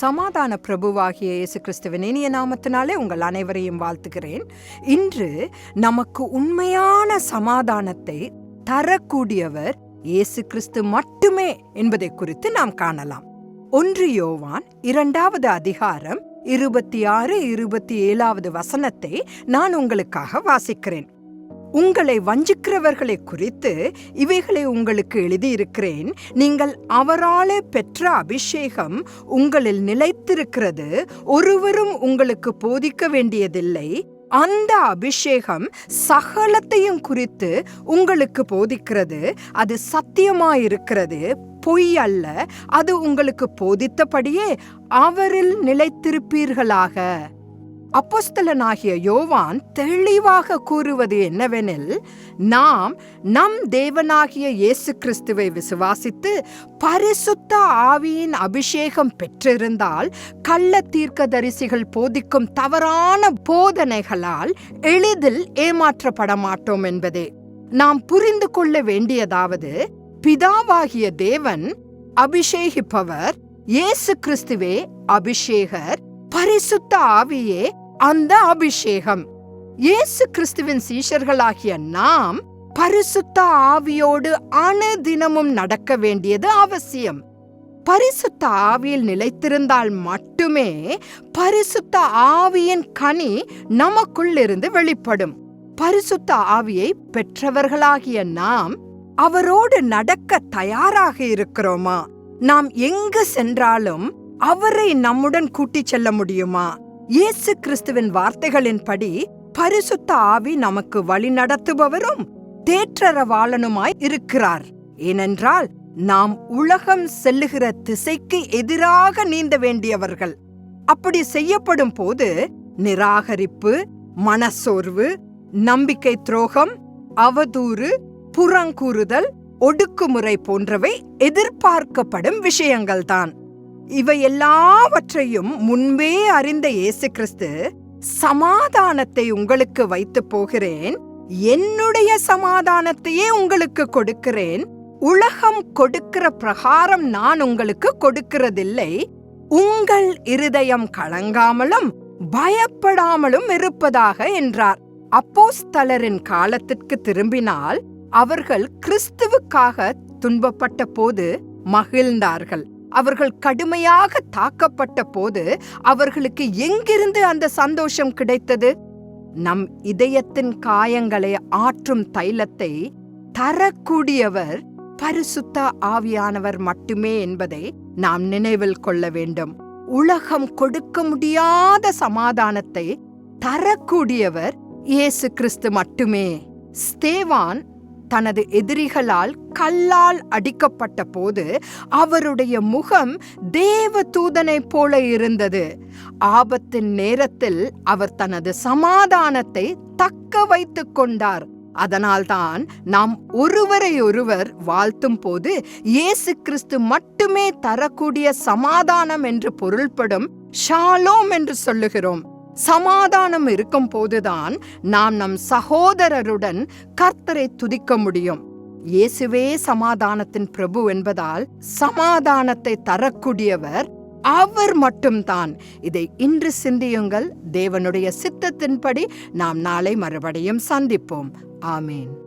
சமாதான பிரபுவாகிய இயேசு கிறிஸ்துவின் இனிய நாமத்தினாலே உங்கள் அனைவரையும் வாழ்த்துகிறேன். இன்று நமக்கு உண்மையான சமாதானத்தை தரக்கூடியவர் இயேசு கிறிஸ்து மட்டுமே என்பதை குறித்து நாம் காணலாம். ஒன்று யோவான் இரண்டாவது அதிகாரம் இருபத்தி ஆறு இருபத்தி ஏழாவது வசனத்தை நான் உங்களுக்காக வாசிக்கிறேன். உங்களை வஞ்சிக்கிறவர்களை குறித்து இவைகளை உங்களுக்கு எழுதியிருக்கிறேன். நீங்கள் அவராலே பெற்ற அபிஷேகம் உங்களில் நிலைத்திருக்கிறது. ஒருவரும் உங்களுக்கு போதிக்க வேண்டியதில்லை. அந்த அபிஷேகம் சகலத்தையும் குறித்து உங்களுக்கு போதிக்கிறது. அது சத்தியமாயிருக்கிறது. பொய் அல்ல. அது உங்களுக்கு போதித்தபடியே அவரில் நிலைத்திருப்பீர்களாக. அப்போஸ்தலனாகிய யோவான் தெளிவாக கூறுவது என்னவெனில் நாம் நம் தேவனாகிய இயேசு கிறிஸ்துவை விசுவாசித்து பரிசுத்த ஆவியின் அபிஷேகம் பெற்றிருந்தால் கள்ள தீர்க்கதரிசிகள் போதிக்கும் தவறான போதனைகளால் எளிதில் ஏமாற்றப்பட மாட்டோம் என்பதே. நாம் புரிந்து கொள்ள வேண்டியதாவது பிதாவாகிய தேவன் அபிஷேகிப்பவர் இயேசு கிறிஸ்துவே அபிஷேகர் பரிசுத்த ஆவியே அந்த அபிஷேகம். இயேசு கிறிஸ்துவின் சீஷர்களாகிய நாம் பரிசுத்த ஆவியோடு அணுதினமும் நடக்க வேண்டியது அவசியம். பரிசுத்த ஆவியில் நிலைத்திருந்தால் மட்டுமே பரிசுத்த ஆவியின் கனி நமக்குள் இருந்து வெளிப்படும். பரிசுத்த ஆவியை பெற்றவர்களாகிய நாம் அவரோடு நடக்க தயாராக இருக்கிறோமா? நாம் எங்கு சென்றாலும் அவரை நம்முடன் கூட்டிச் செல்ல முடியுமா? இயேசு கிறிஸ்துவின் வார்த்தைகளின்படி பரிசுத்த ஆவி நமக்கு வழி நடத்துபவரும் தேற்றரவாளனுமாய் இருக்கிறார். ஏனென்றால் நாம் உலகம் செல்லுகிற திசைக்கு எதிராக நீந்த வேண்டியவர்கள். அப்படி செய்யப்படும் போது நிராகரிப்பு மனசோர்வு நம்பிக்கை துரோகம் அவதூறு புறங்கூறுதல் ஒடுக்குமுறை போன்றவை எதிர்பார்க்கப்படும் விஷயங்கள்தான். இவை எல்லாவற்றையும் முன்பே அறிந்த இயேசு கிறிஸ்து சமாதானத்தை உங்களுக்கு வைத்து போகிறேன். என்னுடைய சமாதானத்தையே உங்களுக்கு கொடுக்கிறேன். உலகம் கொடுக்கிற பிரகாரம் நான் உங்களுக்கு கொடுக்கிறதில்லை. உங்கள் இருதயம் கலங்காமலும் பயப்படாமலும் இருப்பதாக என்றார். அப்போஸ்தலரின் காலத்திற்கு திரும்பினால் அவர்கள் கிறிஸ்துவுக்காக துன்பப்பட்ட போது மகிழ்ந்தார்கள். அவர்கள் கடுமையாக தாக்கப்பட்ட போது அவர்களுக்கு எங்கிருந்து அந்த சந்தோஷம் கிடைத்தது? நம் இதயத்தின் காயங்களை ஆற்றும் தைலத்தை தரக்கூடியவர் பரிசுத்த ஆவியானவர் மட்டுமே என்பதை நாம் நினைவில் கொள்ள வேண்டும். உலகம் கொடுக்க முடியாத சமாதானத்தை தரக்கூடியவர் இயேசு கிறிஸ்து மட்டுமே. ஸ்தேவான் தனது எதிரிகளால் கல்லால் அடிக்கப்பட்ட போது அவருடைய முகம் தேவ தூதனைப் போல இருந்தது. ஆபத்தின் நேரத்தில் அவர் தனது சமாதானத்தை தக்க வைத்துக் கொண்டார். அதனால்தான் நாம் ஒருவரை ஒருவர் வாழ்த்தும் போது இயேசு கிறிஸ்து மட்டுமே தரக்கூடிய சமாதானம் என்று பொருள்படும் ஷாலோம் என்று சொல்லுகிறோம். சமாதானம் இருக்கும் போதுதான் நாம் நம் சகோதரருடன் கர்த்தரை துதிக்க முடியும். இயேசுவே சமாதானத்தின் பிரபு என்பதால் சமாதானத்தை தரக்கூடியவர் அவர் மட்டும்தான். இதை இன்று சிந்தியுங்கள். தேவனுடைய சித்தத்தின்படி நாம் நாளை மறுபடியும் சந்திப்போம். ஆமீன்.